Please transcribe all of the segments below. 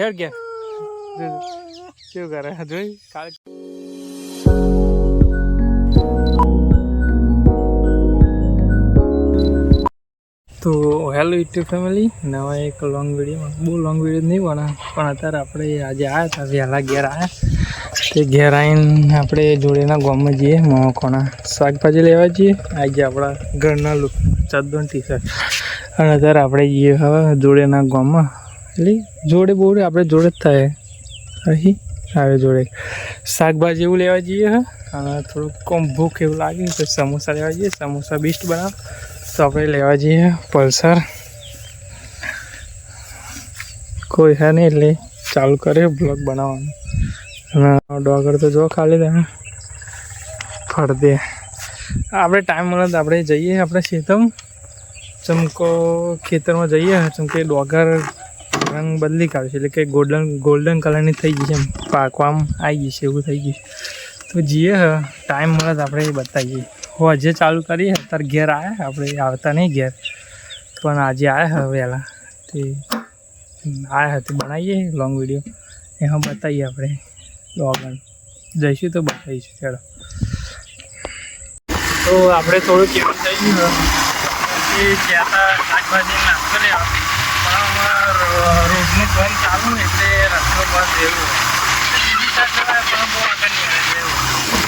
હેડ ગયા. કેવું કરે? જોઈ. કાલે તો હેલો યુટ્યુબ ફેમિલી, નવા એક લોંગ વિડીયોમાં બહુ લોંગ વીડિયો નહીં, પણ પણ અત્યારે આપણે આજે આવ્યા હતા, વહેલા ઘેર આવ્યા તે ઘેર આવીને આપણે જોડેના ગામમાં જઈએ મોકોના શાકભાજી લેવા જઈએ. આજે આપણા ઘરના લુક ચાદર ટી શર્ટ અને અત્યારે આપણે જઈએ હવે જોડેના ગામમાં. એટલે જોડે બોડે આપણે જોડે જ થાય. અહીં આવે જોડે. શાકભાજી એવું લેવા જઈએ અને થોડુંક કોમ ભૂખ એવું લાગે, તો સમોસા લેવા જઈએ. સમોસા બીસ્ટ બનાવ. તો આપણે લેવા જઈએ પલ્સર. કોઈ હે નહીં એટલે ચાલુ કરે બ્લોગ બનાવવાનું. અને ડોગર તો જો ખાલી તમે ફરતે આપણે ટાઈમ મળે તો આપણે જઈએ, આપણે ખેતર ચમકો ખેતરમાં જઈએ ચમકે ડોગર રંગ બદલી કાઢશે એટલે કે ગોલ્ડન ગોલ્ડન કલરની થઈ ગઈ છે એમ. પાકવામાં આવી ગઈ છે, એવું થઈ ગયું તો જઈએ ટાઈમ મળે તો આપણે બતાવીએ. હું આજે ચાલુ કરીએ અત્યારે ઘેર આવ્યા આપણે આવતા નહીં ઘેર. પણ આજે આવ્યા હવે વહેલા. તે આવ્યા તે બનાવીએ લોંગ વીડિયો એમાં બતાવીએ આપણે. લોગન. જઈશું તો બતાવીશું. ચાલો. તો આપણે થોડું કેવું થઈ ગયું કહેતા શાકભાજી નાસ્તો લેવા રોડનું બંધ ચાલુ એટલે રસ્તો બંધ એવું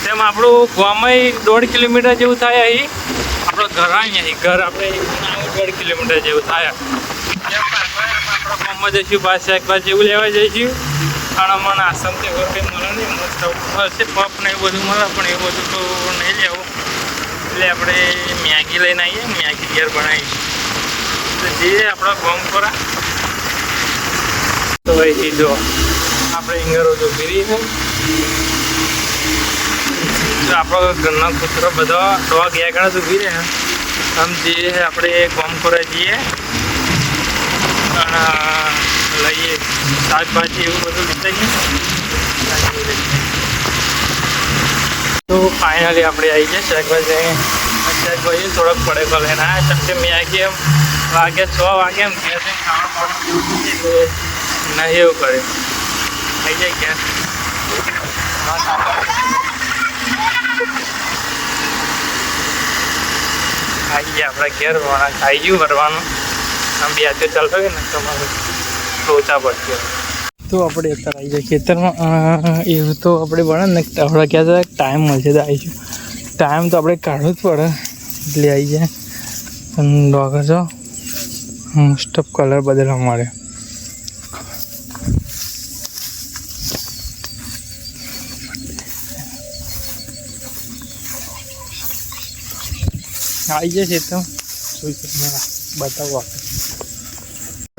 તેમ આપણું ગામમાં દોઢ કિલોમીટર જેવું થાય અહીં. આપણો ઘર અહીંયા ઘર આપણે દોઢ કિલોમીટર જેવું થાય. આપણા ગામમાં જઈશું પાછ શાકભાજી એવું લેવા જઈશું. અને મને આસમ તે એવું કંઈ મળે નહીં મળશે પપ ને એવું બધું મળે, પણ એવું બધું તો નહીં લેવું. એટલે આપણે મેગી લઈને આવીએ મેગી ઘેર બનાવીશું. જઈએ આપણા ગામ તો આપણે ઇંગરો જો છે. તો આપણો ઘરના કૂતરો બધા આગળ જ ઊભી રહે આમ જઈએ આપણે ગામ જઈએ. અને લઈએ. શાકભાજી એવું બધું જઈએ. તો ફાઇનલી આપણે આવી ગયા શાકભાજી. શાકભાજી થોડોક પડે ભલે લઈને આવ્યા ચમકે મેં આખી એમ વાગે, છ વાગે એમ ગેસ એમ ખાવાનું નહીં એવું કરે થઈ જાય ગેસ. આવી ગયા આપણે ઘેર વાળા ખાઈ ગયું ભરવાનું. આમ બી આજે ચાલતો હોય ને તમારે લોચા પડતી તો આપણે અત્યારે આવી જાય ખેતરમાં. એવું તો આપણે ભણે ને, આપણે ક્યાં ટાઈમ મળશે તો આવીશું. ટાઈમ તો આપણે કાઢવો જ પડે. એટલે આવી જાય. અને ડોગર જો. મોસ્ટ ઓફ કલર બદલવા મળે આવી જશે તો. બતાવો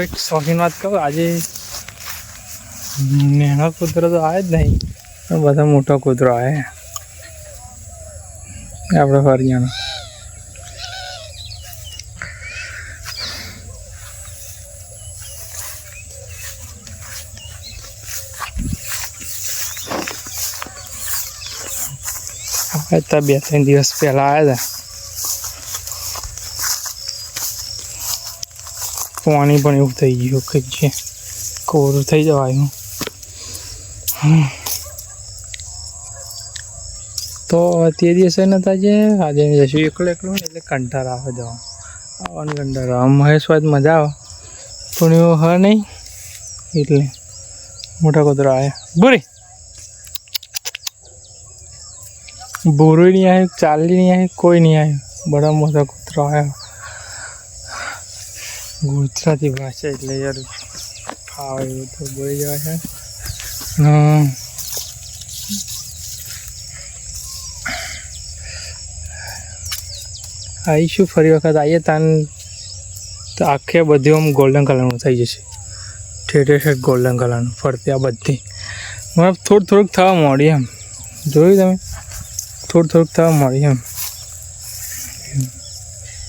એક શોખીન વાત કહું આજે નાનો કૂતરો તો આવે જ નહીં, પણ બધા મોટો કૂતરો આવે. આપણે ફરિયાનો. આપણે તો બે ત્રણ દિવસ પહેલાં આવ્યા હતા પાણી પણ એવું થઈ ગયું કંઈક છે કોરું થઈ જવાયું તો તે દિવસે નતા જે આજે જશું એકલો એકલો ને એટલે કંટાર આવે જવા આવવાનું કંટાર આવે મહેશ વાત મજા આવે પણ એવું હ નહીં એટલે મોટા કૂતરો આવે બોરી બોરું નહીં આવ્યું, ચાલી નહીં આવ્યું, કોઈ નહીં આવ્યું. બડા મોટા કૂતરો આવ્યો. ગુજરાતી ભાષા એટલે યાર ફાવે એવું તો બોલી જવાય છે. આવીશું ફરી વખત આવીએ તાન? તો આખે બધી આમ ગોલ્ડન કલરનું થઈ જશે. ઠેઠે ઠેર ગોલ્ડન કલરનું ફરતી આ બધી. મને થોડુંક થોડુંક થવા માંડી એમ. જોયું તમે? થોડુંક થોડુંક થવા મળી એમ.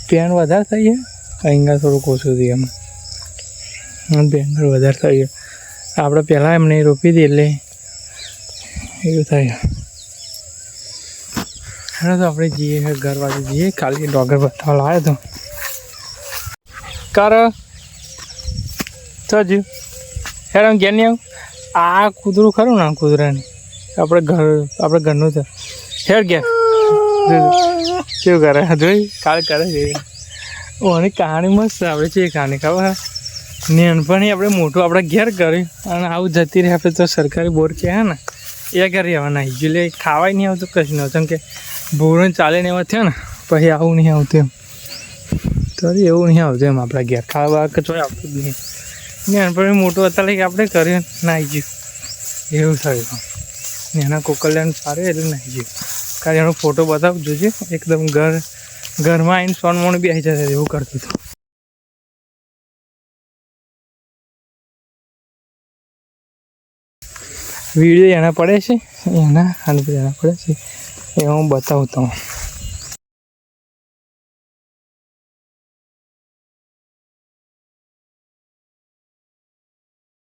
પેન વધારે થઈ છે? અહીંયા થોડુંક ઓછું થયું એમ. બેંગર વધારે થઈ આપણે પહેલાં એમને રોપી દઈએ એટલે એવું થાય. હા, તો આપણે જઈએ ઘર બાજુ જઈએ. કાલે ડોગર બતાવવા લાવ્યો તો. કર. તો જ હેડ આમ ઘેર આ કૂતરું ખરું ને કૂતરાની? આપણે ઘર, આપણે ઘરનું છે. હેડ ઘેર કેવું કરે? જોઈ. કાલ કરે છે ઓની કહાણી મસ્ત છે આપણે છે કહાની ખબર? નાનપણી આપણે મોટું આપણે ઘેર કર્યું અને આવું જતી રહે આપણે તો સરકારી બોર કે હે ને? એ ઘેર રહેવાના એટલે ખાવાય નહીં આવતું કશું નહીં આવતું. કે બોરો ચાલે ને એવા થયા ને પછી આવું નહીં આવતું એમ. તો એવું નહીં આવતું એમ આપણા ઘેર. ખાવા કચોય આવતું જ નહીં. નાનપણી મોટું હતા લઈ આપણે કર્યું નાહી ગયું. એવું થયું. એના કોકલ્યાણ સારું એટલે નાહી ગયું. કારણ એનો ફોટો બતાવ, જોજે. એકદમ ઘર, ઘરમાં આવીને સોન મોણ બી આવી જશે એવું કરતું હતું. વીડિયો એના પડે છે? એના અને એના પડે છે? એ હું બતાવું તમને.